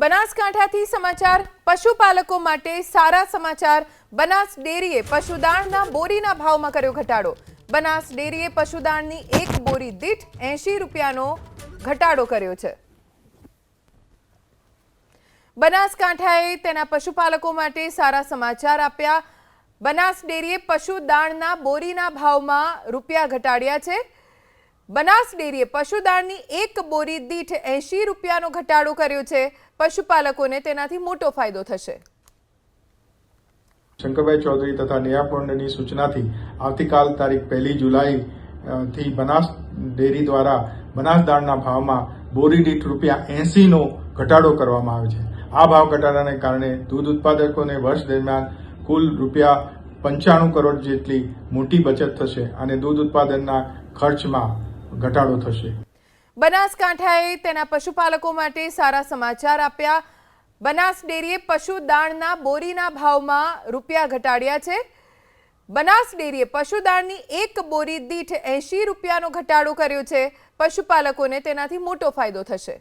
બનાસકાંઠાથી સમાચાર, પશુપાલકો માટે સારા સમાચાર. બનાસ ડેરીએ પશુદાણના બોરીના ભાવમાં કર્યો ઘટાડો. બનાસ ડેરીએ પશુદાણની એક બોરી દીઠ એંશી રૂપિયાનો ઘટાડો કર્યો છે. બનાસકાંઠાએ તેના પશુપાલકો માટે સારા સમાચાર આપ્યા. બનાસ ડેરીએ પશુદાણના બોરીના ભાવમાં રૂપિયા ઘટાડ્યા છે. બનાસ ડેરીએ પશુદાણની એક બોરી દીઠ એંશી રૂપિયાનો ઘટાડો કર્યો છે. પશુપાલકોને તેનાથી મોટો ફાયદો થશે. શંકરભાઈ ચૌધરી તથા નેહા પૌંડની સૂચનાથી આવતીકાલ તારીખ પહેલી જુલાઈ થી બનાસ ડેરી દ્વારા બનાસ દાણના ભાવમાં બોરી દીઠ રૂપિયા એંશીનો ઘટાડો કરવામાં આવે છે. આ ભાવ ઘટાડાને કારણે દૂધ ઉત્પાદકોને વર્ષ દરમિયાન કુલ રૂપિયા પંચાણું કરોડ જેટલી મોટી બચત થશે અને દૂધ ઉત્પાદનના ખર્ચમાં ઘટાડો થશે. બનાસકાંઠાએ તેના પશુપાલકો માટે સારા સમાચાર આપ્યા. બનાસ ડેરીએ પશુદાણના બોરીના ભાવમાં રૂપિયા ઘટાડ્યા છે. બનાસ ડેરીએ પશુદાણની એક બોરી દીઠ એંશી રૂપિયાનો ઘટાડો કર્યો છે. પશુપાલકોને તેનાથી મોટો ફાયદો થશે.